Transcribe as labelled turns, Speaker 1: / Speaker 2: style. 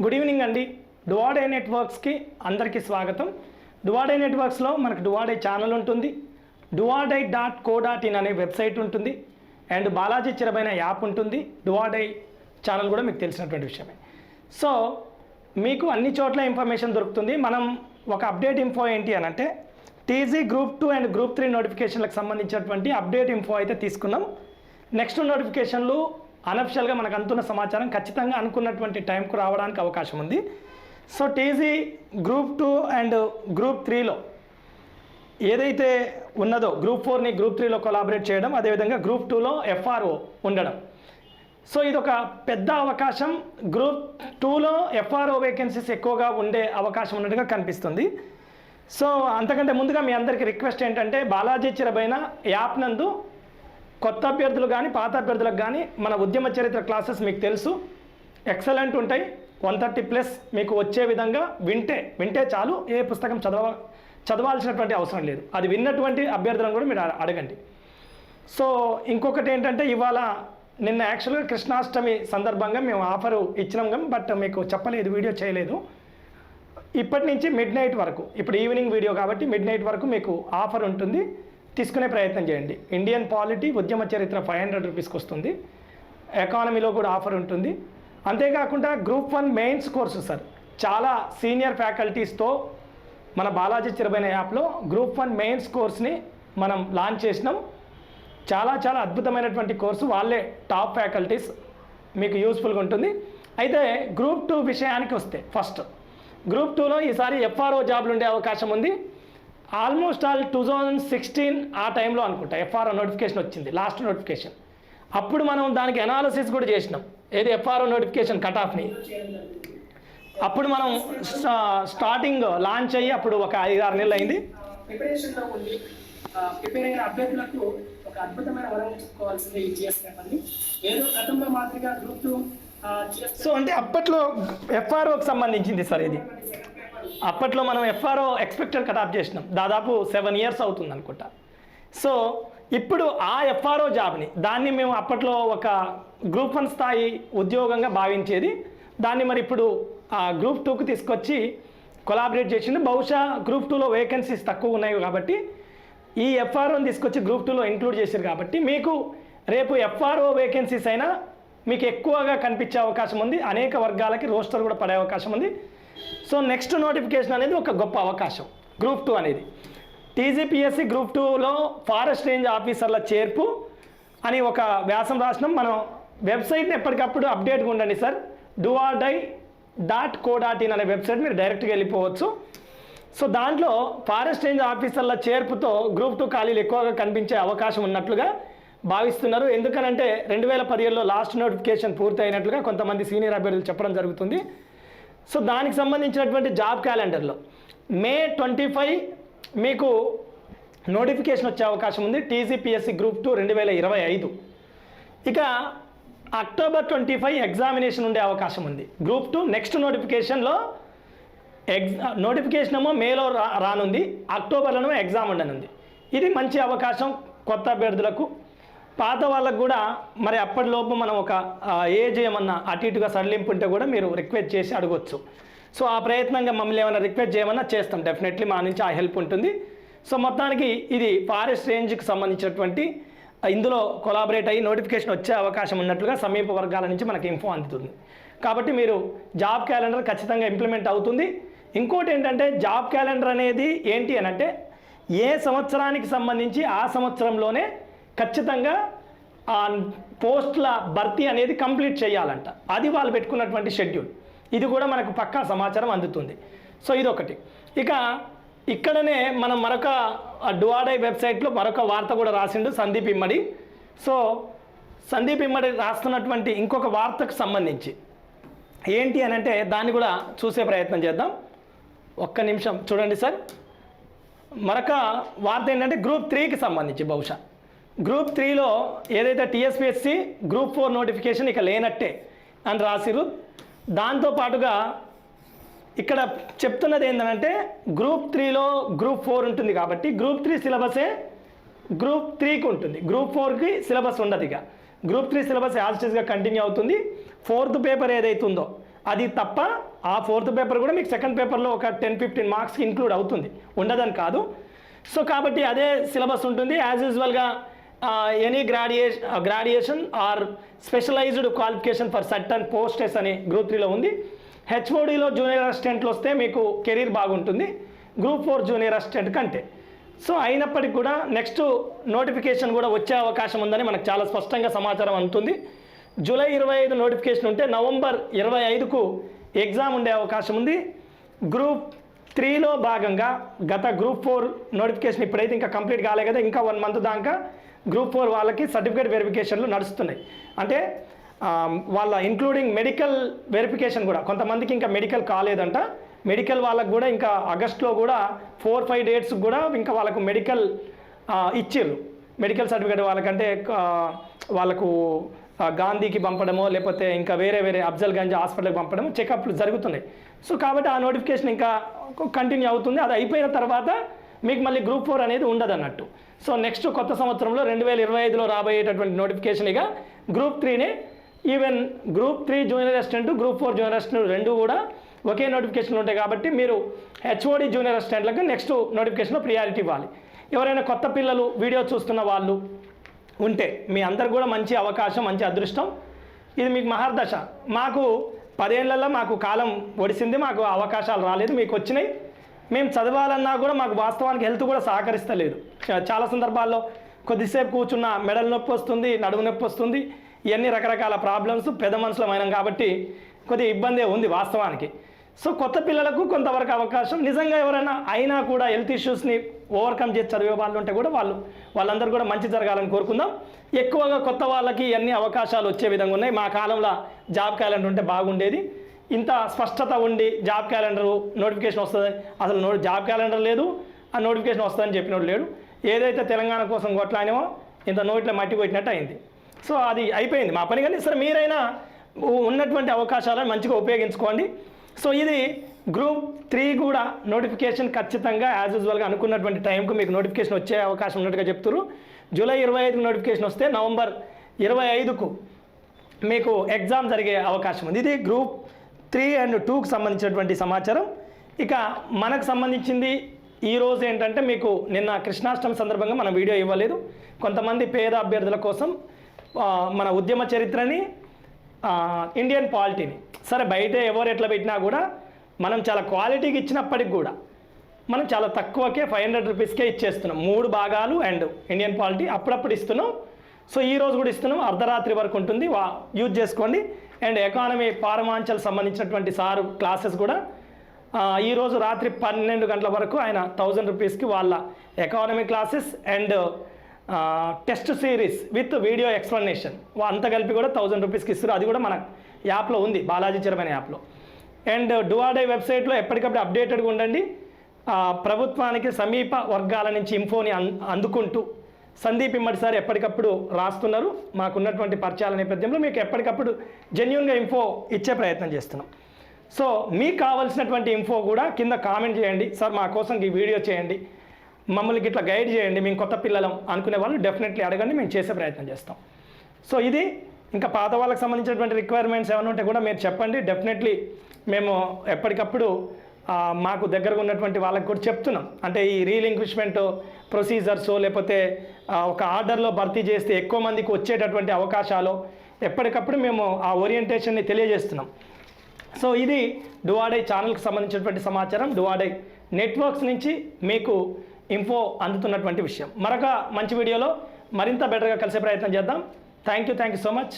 Speaker 1: Good evening అండి. డువాడే నెట్వర్క్స్కి అందరికీ స్వాగతం. డువాడే నెట్వర్క్స్లో మనకు డువాడే ఛానల్ ఉంటుంది. డువాడై డాట్ కో డాట్ ఇన్ అనే వెబ్సైట్ ఉంటుంది. అండ్ బాలాజీ చిరబైన యాప్ ఉంటుంది. డువాడై ఛానల్ కూడా మీకు తెలిసినటువంటి విషయమే. సో మీకు అన్ని చోట్ల ఇన్ఫర్మేషన్ దొరుకుతుంది. మనం ఒక అప్డేట్ ఇన్ఫో ఏంటి అని అంటే TG group two and group three నోటిఫికేషన్లకు సంబంధించినటువంటి అప్డేట్ ఇన్ఫో అయితే తీసుకున్నాం. నెక్స్ట్ నోటిఫికేషన్లు అనఫిషియల్గా మనకు అందుతున్న సమాచారం ఖచ్చితంగా అనుకున్నటువంటి టైంకు రావడానికి అవకాశం ఉంది. So TG group two and group త్రీలో ఏదైతే ఉన్నదో గ్రూప్ ఫోర్ని గ్రూప్ త్రీలో కొలాబరేట్ చేయడం అదేవిధంగా గ్రూప్ టూలో ఎఫ్ఆర్ఓ ఉండడం. సో ఇది ఒక పెద్ద అవకాశం. గ్రూప్ టూలో ఎఫ్ఆర్ఓ వేకెన్సీస్ ఎక్కువగా ఉండే అవకాశం ఉన్నట్టుగా కనిపిస్తుంది. సో అంతకంటే ముందుగా మీ అందరికీ రిక్వెస్ట్ ఏంటంటే బాలాజీ చిరబైన యాప్ నందు కొత్త అభ్యర్థులు కానీ పాత అభ్యర్థులకు కానీ మన ఉద్యమ చరిత్ర క్లాసెస్ మీకు తెలుసు. ఎక్సలెంట్ ఉంటాయి. వన్ థర్టీ ప్లస్ మీకు వచ్చే విధంగా వింటే వింటే చాలు. ఏ పుస్తకం చదవ చదవాల్సినటువంటి అవసరం లేదు. అది విన్నటువంటి అభ్యర్థులను కూడా మీరు అడగండి. సో ఇంకొకటి ఏంటంటే ఇవాళ నిన్న యాక్చువల్గా కృష్ణాష్టమి సందర్భంగా మేము ఆఫరు ఇచ్చినాం కానీ బట్ మీకు చెప్పలేదు వీడియో చేయలేదు. ఇప్పటి నుంచి మిడ్ నైట్ వరకు ఇప్పుడు ఈవినింగ్ వీడియో కాబట్టి మిడ్ నైట్ వరకు మీకు ఆఫర్ ఉంటుంది. తీసుకునే ప్రయత్నం చేయండి. ఇండియన్ పాలిటీ ఉద్యమ చరిత్ర ఫైవ్ హండ్రెడ్ రూపీస్కి వస్తుంది. ఎకానమీలో కూడా ఆఫర్ ఉంటుంది. అంతేకాకుండా group one mains course sir చాలా సీనియర్ ఫ్యాకల్టీస్తో మన బాలాజీ చిరబైన యాప్లో గ్రూప్ వన్ మెయిన్స్ కోర్స్ని మనం లాంచ్ చేసినాం. చాలా చాలా అద్భుతమైనటువంటి కోర్సు వాళ్ళే టాప్ ఫ్యాకల్టీస్ మీకు యూస్ఫుల్గా ఉంటుంది. అయితే గ్రూప్ టూ విషయానికి వస్తే ఫస్ట్ గ్రూప్ టూలో ఈసారి ఎఫ్ఆర్ఓ జాబ్లు ఉండే అవకాశం ఉంది. Almost all two thousand sixteen ఆ టైంలో అనుకుంటా ఎఫ్ఆర్ఓ నోటిఫికేషన్ వచ్చింది లాస్ట్ నోటిఫికేషన్ అప్పుడు మనం దానికి అనాలిసిస్ కూడా చేసినాం. ఏది ఎఫ్ఆర్ఓ నోటిఫికేషన్ కట్ ఆఫ్ని అప్పుడు మనం స్టార్టింగ్ లాంచ్ అయ్యి అప్పుడు ఒక ఐదు ఆరు నెలలు అయింది.
Speaker 2: ప్రిపేర్ అయిన అభ్యర్థులకు ఒక అద్భుతమైన వరం చెప్పుకోవాల్సింది ఈ జిఎస్ ఏదో గతంలో మాదిరిగా గ్రూప్ టూ
Speaker 1: సో అంటే అప్పట్లో ఎఫ్ఆర్ఓకి సంబంధించింది సార్ ఇది. అప్పట్లో మనం ఎఫ్ఆర్ఓ ఎక్స్పెక్టెడ్ కటాప్ చేసినాం. దాదాపు సెవెన్ ఇయర్స్ అవుతుంది అనుకుంటా. సో ఇప్పుడు ఆ ఎఫ్ఆర్ఓ జాబ్ని దాన్ని మేము అప్పట్లో ఒక గ్రూప్ వన్ స్థాయి ఉద్యోగంగా భావించేది. దాన్ని మరి ఇప్పుడు ఆ గ్రూప్ టూకి తీసుకొచ్చి కొలాబరేట్ చేసింది బహుశా గ్రూప్ టూలో వేకెన్సీస్ తక్కువ ఉన్నాయి కాబట్టి ఈ ఎఫ్ఆర్ఓని తీసుకొచ్చి గ్రూప్ టూలో ఇంక్లూడ్ చేశారు కాబట్టి మీకు రేపు ఎఫ్ఆర్ఓ వేకెన్సీస్ అయినా మీకు ఎక్కువగా కనిపించే అవకాశం ఉంది. అనేక వర్గాలకి రోస్టర్ కూడా పడే అవకాశం ఉంది. సో నెక్స్ట్ నోటిఫికేషన్ అనేది ఒక గొప్ప అవకాశం. గ్రూప్ టూ అనేది. టీజీపీఎస్సీ గ్రూప్ టూలో ఫారెస్ట్ రేంజ్ ఆఫీసర్ల చేర్పు అని ఒక వ్యాసం రాసినాం. మనం వెబ్సైట్ని ఎప్పటికప్పుడు అప్డేట్గా ఉండండి సార్. డై డాట్ కో డాట్ ఇన్ అనే వెబ్సైట్ మీరు డైరెక్ట్గా వెళ్ళిపోవచ్చు. సో దాంట్లో ఫారెస్ట్ రేంజ్ ఆఫీసర్ల చేర్పుతో గ్రూప్ టూ ఖాళీలు ఎక్కువగా కనిపించే అవకాశం ఉన్నట్లుగా భావిస్తున్నారు. ఎందుకనంటే రెండు వేల పదిహేడులో లాస్ట్ నోటిఫికేషన్ పూర్తి అయినట్లుగా కొంతమంది సీనియర్ అభ్యర్థులు చెప్పడం జరుగుతుంది. సో దానికి సంబంధించినటువంటి జాబ్ క్యాలెండర్లో మే ట్వంటీ ఫైవ్ మీకు నోటిఫికేషన్ వచ్చే అవకాశం ఉంది టీజీపీఎస్సీ గ్రూప్ టూ రెండు వేల ఇరవై ఐదు. ఇక అక్టోబర్ ట్వంటీ ఫైవ్ ఎగ్జామినేషన్ ఉండే అవకాశం ఉంది. గ్రూప్ టూ నెక్స్ట్ నోటిఫికేషన్లో ఎగ్జా నోటిఫికేషన్ ఏమో మేలో రా రానుంది. అక్టోబర్లోనేమో ఎగ్జామ్ ఉండనుంది. ఇది మంచి అవకాశం కొత్త అభ్యర్థులకు. పాత వాళ్ళకు కూడా మరి అప్పటిలోపు మనం ఒక ఏజ్ ఏమన్నా అటు ఇటుగా సడలింపు ఉంటే కూడా మీరు రిక్వెస్ట్ చేసి అడగొచ్చు. సో ఆ ప్రయత్నంగా మమ్మల్ని ఏమైనా రిక్వెస్ట్ చేయమన్నా చేస్తాం. డెఫినెట్లీ మా నుంచి ఆ హెల్ప్ ఉంటుంది. సో మొత్తానికి ఇది ఫారెస్ట్ రేంజ్కి సంబంధించినటువంటి ఇందులో కొలాబరేట్ అయ్యి నోటిఫికేషన్ వచ్చే అవకాశం ఉన్నట్లుగా సమీప వర్గాల నుంచి మనకి ఇన్ఫో అందుతుంది. కాబట్టి మీరు జాబ్ క్యాలెండర్ ఖచ్చితంగా ఇంప్లిమెంట్ అవుతుంది. ఇంకోటి ఏంటంటే జాబ్ క్యాలెండర్ అనేది ఏంటి అని అంటే ఏ సంవత్సరానికి సంబంధించి ఆ సంవత్సరంలోనే ఖచ్చితంగా ఆ పోస్టుల భర్తీ అనేది కంప్లీట్ చేయాలంట. అది వాళ్ళు పెట్టుకున్నటువంటి షెడ్యూల్. ఇది కూడా మనకు పక్కా సమాచారం అందుతుంది. సో ఇదొకటి. ఇక ఇక్కడనే మనం మరొక డువాడై వెబ్సైట్లో మరొక వార్త కూడా రాసిండు సందీప్ ఇమ్మడి. సో సందీప్ ఇమ్మడి రాస్తున్నటువంటి ఇంకొక వార్తకు సంబంధించి. ఏంటి అని అంటే దాన్ని కూడా చూసే ప్రయత్నం చేద్దాం. ఒక్క నిమిషం చూడండి సార్. మరొక వార్త ఏంటంటే గ్రూప్ త్రీకి సంబంధించి బహుశా. గ్రూప్ త్రీలో ఏదైతే టీఎస్పీఎస్సి గ్రూప్ ఫోర్ నోటిఫికేషన్ ఇక లేనట్టే అని రాసిరు దాంతో పాటుగా ఇక్కడ చెప్తున్నది ఏంటంటే గ్రూప్ త్రీలో గ్రూప్ ఫోర్ ఉంటుంది కాబట్టి గ్రూప్ త్రీ సిలబసే గ్రూప్ త్రీకి ఉంటుంది. గ్రూప్ ఫోర్కి సిలబస్ ఉండదు ఇక. గ్రూప్ త్రీ సిలబస్ యాజిటీస్గా కంటిన్యూ అవుతుంది. ఫోర్త్ పేపర్ ఏదైతే ఉందో అది తప్ప ఆ ఫోర్త్ పేపర్ కూడా మీకు సెకండ్ పేపర్లో ఒక టెన్ ఫిఫ్టీన్ మార్క్స్కి ఇంక్లూడ్ అవుతుంది. ఉండదని కాదు. సో కాబట్టి అదే సిలబస్ ఉంటుంది. యాజ్ యూజువల్గా any graduation graduation or specialized qualification for certain posts అని గ్రూప్ త్రీలో ఉంది. హెచ్ఓడిలో జూనియర్ అసిస్టెంట్లు వస్తే మీకు కెరీర్ బాగుంటుంది. గ్రూప్ ఫోర్ జూనియర్ అసిస్టెంట్ కంటే. సో అయినప్పటికీ కూడా నెక్స్ట్ నోటిఫికేషన్ కూడా వచ్చే అవకాశం ఉందని మనకు చాలా స్పష్టంగా సమాచారం అందుతుంది. జూలై ఇరవై ఐదు నోటిఫికేషన్ ఉంటే నవంబర్ ఇరవై ఐదుకు ఎగ్జామ్ ఉండే అవకాశం ఉంది. గ్రూప్ త్రీలో భాగంగా గత గ్రూప్ ఫోర్ నోటిఫికేషన్ ఇప్పుడైతే ఇంకా కంప్లీట్ కాలే కదా ఇంకా వన్ మంత్ దాకా. గ్రూప్ ఫోర్ వాళ్ళకి సర్టిఫికేట్ వెరిఫికేషన్లు నడుస్తున్నాయి. అంటే వాళ్ళ ఇంక్లూడింగ్ మెడికల్ వెరిఫికేషన్ కూడా కొంతమందికి ఇంకా మెడికల్ కాలేదంట. మెడికల్ వాళ్ళకు కూడా ఇంకా ఆగస్ట్లో కూడా ఫోర్ ఫైవ్ డేట్స్ కూడా ఇంకా వాళ్ళకు మెడికల్ ఇచ్చిర్రు. మెడికల్ సర్టిఫికేట్ వాళ్ళకంటే వాళ్ళకు గాంధీకి పంపడమో లేకపోతే ఇంకా వేరే వేరే అఫ్జల్ గంజ్ హాస్పిటల్కి పంపడము చెకప్లు జరుగుతున్నాయి. సో కాబట్టి ఆ నోటిఫికేషన్ ఇంకా కంటిన్యూ అవుతుంది. అది అయిపోయిన తర్వాత మీకు మళ్ళీ గ్రూప్ ఫోర్ అనేది ఉండదు అన్నట్టు సో నెక్స్ట్ కొత్త సంవత్సరంలో రెండు వేల ఇరవై ఐదులో రాబోయేటటువంటి నోటిఫికేషన్ ఇక group త్రీనే. Even group three junior assistant group four junior assistant రెండు కూడా ఒకే నోటిఫికేషన్లు ఉంటాయి కాబట్టి మీరు హెచ్ఓడి జూనియర్ అసిస్టెంట్లకు నెక్స్ట్ నోటిఫికేషన్లో ప్రియారిటీ ఇవ్వాలి. ఎవరైనా కొత్త పిల్లలు వీడియో చూస్తున్న వాళ్ళు ఉంటే మీ అందరికి కూడా మంచి అవకాశం మంచి అదృష్టం. ఇది మీకు మహర్దశ. మాకు పదేళ్ళలో మాకు కాలం ఒడిసింది మాకు అవకాశాలు రాలేదు మీకు వచ్చినాయి. మేము చదవాలన్నా కూడా మాకు వాస్తవానికి హెల్త్ కూడా సహకరిస్తలేదు. చాలా సందర్భాల్లో కొద్దిసేపు కూర్చున్న మెడల నొప్పి వస్తుంది నడుము నొప్పి వస్తుంది ఇవన్నీ రకరకాల ప్రాబ్లమ్స్ పెద్ద మనుషులమైనం కాబట్టి కొద్దిగా ఇబ్బందే ఉంది వాస్తవానికి. సో కొత్త పిల్లలకు కొంతవరకు అవకాశం. నిజంగా ఎవరైనా అయినా కూడా హెల్త్ ఇష్యూస్ని ఓవర్కమ్ చేసి చదివే వాళ్ళు ఉంటే కూడా వాళ్ళు వాళ్ళందరూ కూడా మంచి జరగాలని కోరుకుందాం. ఎక్కువగా కొత్త వాళ్ళకి అన్ని అవకాశాలు వచ్చే విధంగా ఉన్నాయి. మా కాలంలో జాబ్ క్యాలెండర్ ఉంటే బాగుండేది. ఇంత స్పష్టత ఉండి జాబ్ క్యాలెండర్ నోటిఫికేషన్ వస్తుంది. అసలు నో జాబ్ క్యాలెండర్ లేదు ఆ నోటిఫికేషన్ వస్తుందని చెప్పినోడు లేడు. ఏదైతే తెలంగాణ కోసం కొట్లానేమో ఇంత నోట్లో మట్టి కొట్టినట్టు అయింది. సో అది అయిపోయింది. మా పని కానీ సరే మీరైనా ఉన్నటువంటి అవకాశాలను మంచిగా ఉపయోగించుకోండి. సో ఇది గ్రూప్ త్రీ కూడా నోటిఫికేషన్ ఖచ్చితంగా యాజ్ యూజువల్గా అనుకున్నటువంటి టైంకు మీకు నోటిఫికేషన్ వచ్చే అవకాశం ఉన్నట్టుగా చెప్తున్నారు జూలై ఇరవై ఐదుకు నోటిఫికేషన్ వస్తే నవంబర్ ఇరవై ఐదుకు మీకు ఎగ్జామ్ జరిగే అవకాశం ఉంది. ఇది గ్రూప్ త్రీ అండ్ టూకి సంబంధించినటువంటి సమాచారం. ఇక మనకు సంబంధించింది ఈరోజు ఏంటంటే మీకు నిన్న కృష్ణాష్టమి సందర్భంగా మనం వీడియో ఇవ్వలేదు. కొంతమంది పేద అభ్యర్థుల కోసం మన ఉద్యమ చరిత్రని ఇండియన్ పాలిటీని సరే బయట ఎవరు ఎట్లా పెట్టినా కూడా మనం చాలా క్వాలిటీకి ఇచ్చినప్పటికి కూడా మనం చాలా తక్కువకే ఫైవ్ హండ్రెడ్ రూపీస్కే ఇచ్చేస్తున్నాం. మూడు భాగాలు అండ్ ఇండియన్ పాలిటీ అప్పుడప్పుడు ఇస్తున్నాం. సో ఈ రోజు కూడా ఇస్తున్నాం. అర్ధరాత్రి వరకు ఉంటుంది. వా యూజ్ చేసుకోండి. అండ్ ఎకానమీ పారమాంచల్ సంబంధించినటువంటి సారు క్లాసెస్ కూడా ఈరోజు రాత్రి పన్నెండు గంటల వరకు ఆయన థౌజండ్ రూపీస్కి వాళ్ళ economy classes and test series with video explanation. అంత కలిపి కూడా థౌజండ్ రూపీస్కి ఇస్తారు అది కూడా మన యాప్లో ఉంది బాలాజీ చిరమైన యాప్లో. అండ్ డువాడే వెబ్సైట్లో ఎప్పటికప్పుడు అప్డేటెడ్గా ఉండండి. ప్రభుత్వానికి సమీప వర్గాల నుంచి ఇన్ఫోని అన్- అందుకుంటూ సందీప్ ఇమ్మడి సార్ ఎప్పటికప్పుడు రాస్తున్నారు. మాకున్నటువంటి పరిచయాల నేపథ్యంలో మీకు ఎప్పటికప్పుడు జెన్యున్గా ఇన్ఫో ఇచ్చే ప్రయత్నం చేస్తున్నాం. సో మీకు కావాల్సినటువంటి ఇన్ఫో కూడా కింద కామెంట్ చేయండి. సార్ మా కోసం ఈ వీడియో చేయండి. మమ్మల్ని ఇట్లా గైడ్ చేయండి. మేము కొత్త పిల్లలం అనుకునే వాళ్ళు డెఫినెట్లీ అడగండి. మేము చేసే ప్రయత్నం చేస్తాం. సో ఇది ఇంకా పాత వాళ్ళకి సంబంధించినటువంటి రిక్వైర్మెంట్స్ ఏమైనా ఉంటే కూడా మీరు చెప్పండి. డెఫినెట్లీ మేము ఎప్పటికప్పుడు మాకు దగ్గరగా ఉన్నటువంటి వాళ్ళకి కూడా చెప్తున్నాం. అంటే ఈ రీలింక్విష్మెంట్ ప్రొసీజర్స్ లేకపోతే ఒక ఆర్డర్లో భర్తీ చేస్తే ఎక్కువ మందికి వచ్చేటటువంటి అవకాశాలు ఎప్పటికప్పుడు మేము ఆ ఓరియంటేషన్ని తెలియజేస్తున్నాం. సో ఇది డువాడై ఛానల్కి సంబంధించినటువంటి సమాచారం. డువాడై నెట్వర్క్స్ నుంచి మీకు ఇన్ఫో అందుతున్నటువంటి విషయం. మరొక మంచి వీడియోలో మరింత బెటర్గా కలిసే ప్రయత్నం చేద్దాం. Thank you thank you so much